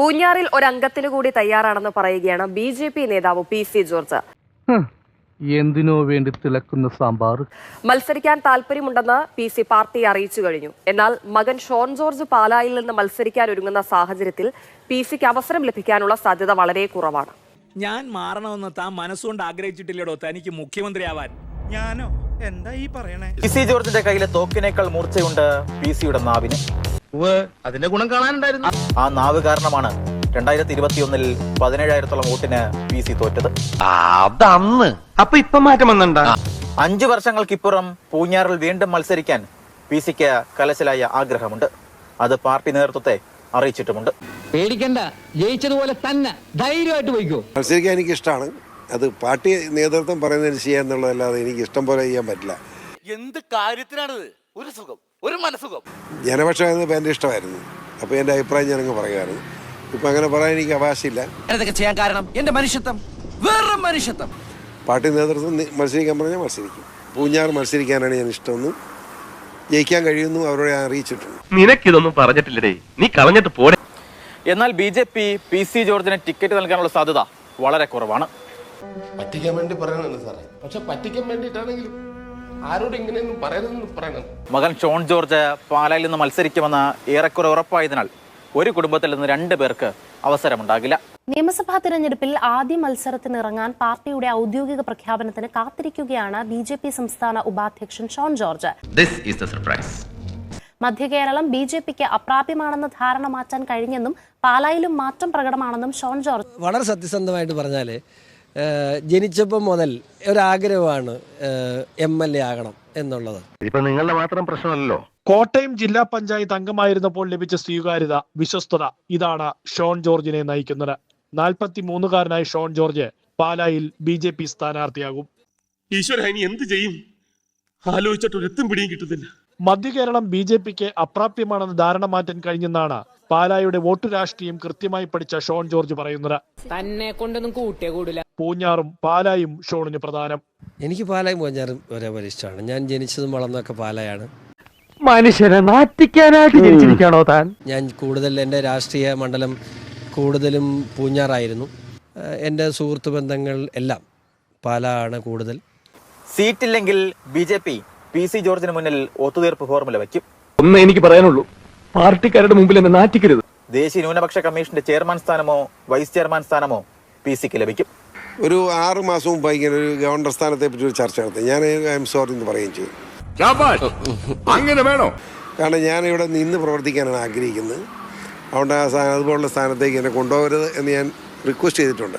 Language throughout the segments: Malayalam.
പൂഞ്ഞാറിൽ ഒരംഗത്തിന് കൂടി തയ്യാറാണെന്ന് പറയുകയാണ് ബി ജെ പി നേതാവ് പി സി ജോർജ്. എന്തിനോ വേണ്ടി തിളക്കുന്ന സാമ്പാർ മത്സരിക്കാൻ താല്പര്യമുണ്ടെന്ന് പി സി പാർട്ടി അറിയിച്ചു കഴിഞ്ഞു. എന്നാൽ മകൻ ഷോൺ ജോർജ് പാലായിൽ നിന്ന് മത്സരിക്കാൻ ഒരുങ്ങുന്ന സാഹചര്യത്തിൽ പി സിക്ക് അവസരം ലഭിക്കാനുള്ള സാധ്യത വളരെ കുറവാണ്. ഞാൻ മാറണമെന്ന് താൻ മനസ്സുകൊണ്ട് ആഗ്രഹിച്ചിട്ടില്ലടോ തനിക്ക് മുഖ്യമന്ത്രിയാവാൻ. ഞാനോ? എന്താ ഈ പറയണേ? പി സി ജോർജിന്റെ കയ്യിലെ തോക്കിനേക്കാൾ മൂർച്ചയുണ്ട് പി സിയുടെ നാവിന്. അതിന്റെ ഗുണം കാണാനുണ്ടായിരുന്നു. ആ നാവ് കാരണമാണ് രണ്ടായിരത്തി ഇരുപത്തിയൊന്നിൽ പതിനേഴായിരത്തോളം വോട്ടിന് പി സി തോറ്റത്. അതന്ന്. അപ്പൊ ഇപ്പൊ മാറ്റം വന്നിണ്ടാ അഞ്ചു വർഷങ്ങൾക്കിപ്പുറം പൂഞ്ഞാറിൽ വീണ്ടും മത്സരിക്കാൻ പി സിക്ക് കലശലായ ആഗ്രഹമുണ്ട്. അത് പാർട്ടി നേതൃത്വത്തെ അറിയിച്ചിട്ടുമുണ്ട്. പേടിക്കണ്ട. ജയിച്ചതുപോലെ തന്നെ ധൈര്യമായിട്ട് പോയിക്കോ. മത്സരിക്കാൻ എനിക്ക് ഇഷ്ടമാണ് അത് പാർട്ടി നേതൃത്വം പറയുന്നതിന് ചെയ്യാന്നുള്ളതല്ലാതെ എനിക്ക് ഇഷ്ടം പോലെ ചെയ്യാൻ പറ്റില്ല. എന്ത് കാര്യത്തിനാണിത്? ഒരു സുഖം. ഒരു മനസ്സുഖം. ജനപക്ഷം എന്നത് എന്റെ ഇഷ്ടമായിരുന്നു. അപ്പോൾ എന്റെ അഭിപ്രായം ഞാനങ്ങ് പറയുമായിരുന്നു ഇപ്പം അങ്ങനെ പറയാൻ എനിക്ക് അവകാശമില്ല. ഇതൊക്കെ ചെയ്യാൻ കാരണം എന്റെ മനുഷ്യത്വം. വേറെ മനുഷ്യത്വം. പാർട്ടി നേതൃത്വം മത്സരിക്കാൻ പറഞ്ഞാൽ മത്സരിക്കും. പൂഞ്ഞാർ മത്സരിക്കാനാണ് ഞാൻ ഇഷ്ടമെന്നും ജയിക്കാൻ കഴിയുമെന്നും അവരോട് ഞാൻ അറിയിച്ചിട്ടുണ്ട്. നിനക്കിതൊന്നും പറഞ്ഞിട്ടില്ലേ നീ കളഞ്ഞിട്ട് പോടെ എന്നാൽ B J P P C ജോർജിന് ടിക്കറ്റ് നൽകാനുള്ള സാധ്യത വളരെ കുറവാണ്. പറ്റിക്കാൻ വേണ്ടി പറയണതാണ് സാറേ. പക്ഷെ പറ്റിക്കാൻ വേണ്ടിയിട്ടാണെങ്കിലും ആരോട് ഇങ്ങനെയൊന്നും പറയരുതെന്ന് പറയണം. മകൻ ഷോൺ ജോർജ് പാലായിൽ നിന്ന് മത്സരിക്കുമെന്ന് ഏറെക്കുറെ ഉറപ്പായതിനാൽ ഒരു കുടുംബത്തിൽ നിന്ന് രണ്ടു പേർക്ക് അവസരമുണ്ടാകില്ല. നിയമസഭാ തിരഞ്ഞെടുപ്പിൽ ആദ്യ മത്സരത്തിന് ഇറങ്ങാൻ പാർട്ടിയുടെ ഔദ്യോഗിക പ്രഖ്യാപനത്തിന് കാത്തിരിക്കുകയാണ് ബി ജെ പി സംസ്ഥാന ഉപാധ്യക്ഷൻ Shone George. This is the surprise മധ്യകേരളം B J പിക്ക് അപ്രാപ്യമാണെന്ന ധാരണ മാറ്റാൻ കഴിഞ്ഞെന്നും പാലായിലും മാറ്റം പ്രകടമാണെന്നും ഷോൺ ജോർജ്. വളരെ സത്യസന്ധമായിട്ട് പറഞ്ഞാൽ ജനിച്ചപ്പം മുതൽ ഒരാഗ്രഹമാണ് എം എൽ എ ആകണം എന്നുള്ളത്. ഇപ്പൊ നിങ്ങളുടെ മാത്രം പ്രശ്നമല്ലോ കോട്ടയം ജില്ലാ പഞ്ചായത്ത് അംഗമായിരുന്നപ്പോൾ ലഭിച്ച സ്വീകാര്യത വിശ്വസ്തത ഇതാണ് ഷോൺ ജോർജിനെ നയിക്കുന്നത്. നാൽപ്പത്തി മൂന്നുകാരനായ ഷോൺ ജോർജ് പാലായിൽ ബി ജെ പി സ്ഥാനാർത്ഥിയാകും. ഈശ്വര ഇനി എന്ത് ചെയ്യും? ആലോചിച്ചിട്ട് എത്തും പിടിയും കിട്ടുന്നില്ല. മധ്യകേരളം ബി ജെ പിക്ക് അപ്രാപ്യമാണെന്ന് ധാരണ മാറ്റാൻ കഴിഞ്ഞെന്നാണ് പാലായുടെ വോട്ട് രാഷ്ട്രീയം കൃത്യമായി പഠിച്ച ഷോൺ ജോർജ് പറയുന്നത്. തന്നെ കൊണ്ടൊന്നും കൂട്ടിയേ കൂടില്ല. പൂഞ്ഞാറും പാലായും ഷോണിന് പ്രധാനം. എനിക്ക് പാലായും പൂഞ്ഞാറും ഒരേപോലെ ഇഷ്ടമാണ്. ഞാൻ ജനിച്ചതും വളർന്നൊക്കെ പാലായാണ്. മനുഷ്യനെ നാട്ടിക്കാനായിട്ട് ജനിച്ചിരിക്കണോ താൻ? ഞാൻ കൂടുതൽ എന്റെ രാഷ്ട്രീയ മണ്ഡലം കൂടുതലും പൂഞ്ഞാറായിരുന്നു. എന്റെ സുഹൃത്തു ബന്ധങ്ങൾ എല്ലാം പാലാണ് കൂടുതൽ. സീറ്റില്ലെങ്കിൽ B J P P C ജോർജിന് മുന്നിൽ ഒത്തുതീർപ്പ് ഫോർമുല വയ്ക്കും. ഒന്ന് എനിക്ക് പറയാനുള്ളൂ. പാർട്ടിക്കാരുടെ മുമ്പിൽ എന്നെ നാറ്റിക്കരുത്. ദേശീയ ന്യൂനപക്ഷ കമ്മീഷന്റെ ചെയർമാൻ സ്ഥാനമോ വൈസ് ചെയർമാൻ സ്ഥാനമോ പി സിക്ക് ലഭിക്കും. ഒരു ആറ് മാസം മുമ്പ് ഇങ്ങനെ ഒരു ഗവർണർ സ്ഥാനത്തെ പറ്റി ഒരു ചർച്ച നടത്തി. ഞാൻ ഐ എം സോറി എന്ന് പറയുകയും ചെയ്യും അങ്ങനെ വേണോ? കാരണം ഞാൻ ഇവിടെ നിന്ന് പ്രവർത്തിക്കാനാണ് ആഗ്രഹിക്കുന്നത്. അതുകൊണ്ട് ആ സ്ഥാനം അതുപോലുള്ള സ്ഥാനത്തേക്ക് എന്നെ കൊണ്ടുപോകരുത് എന്ന് ഞാൻ റിക്വസ്റ്റ് ചെയ്തിട്ടുണ്ട്.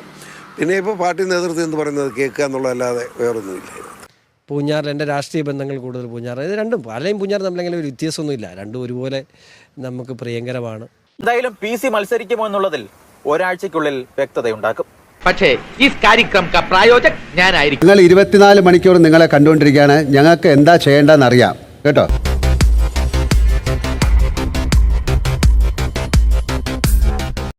പിന്നെ ഇപ്പോൾ പാർട്ടി നേതൃത്വം എന്ന് പറയുന്നത് കേൾക്കുക എന്നുള്ളതല്ലാതെ വേറൊന്നുമില്ല. പൂഞ്ഞാറിൽ എന്റെ രാഷ്ട്രീയ ബന്ധങ്ങൾ കൂടുതൽ പൂഞ്ഞാർ ഇത് രണ്ടും പാലയും പൂഞ്ഞാറും തമ്മിലെങ്കിലും ഒരു വ്യത്യാസമൊന്നുമില്ല. രണ്ടും ഒരുപോലെ നമുക്ക് പ്രിയങ്കരമാണ്. എന്തായാലും പി സി മത്സരിക്കുമോ എന്നുള്ളതിൽ ഒരാഴ്ചയ്ക്കുള്ളിൽ വ്യക്തതയുണ്ടാക്കും. പക്ഷേ ഈ കാര്യക്രം ക പ്രായോജക് ഞാനായിരിക്കും. നിങ്ങൾ ഇരുപത്തിനാല് മണിക്കൂർ നിങ്ങളെ കണ്ടുകൊണ്ടിരിക്കുകയാണ്. ഞങ്ങൾക്ക് എന്താ ചെയ്യേണ്ടതെന്ന് അറിയാം കേട്ടോ?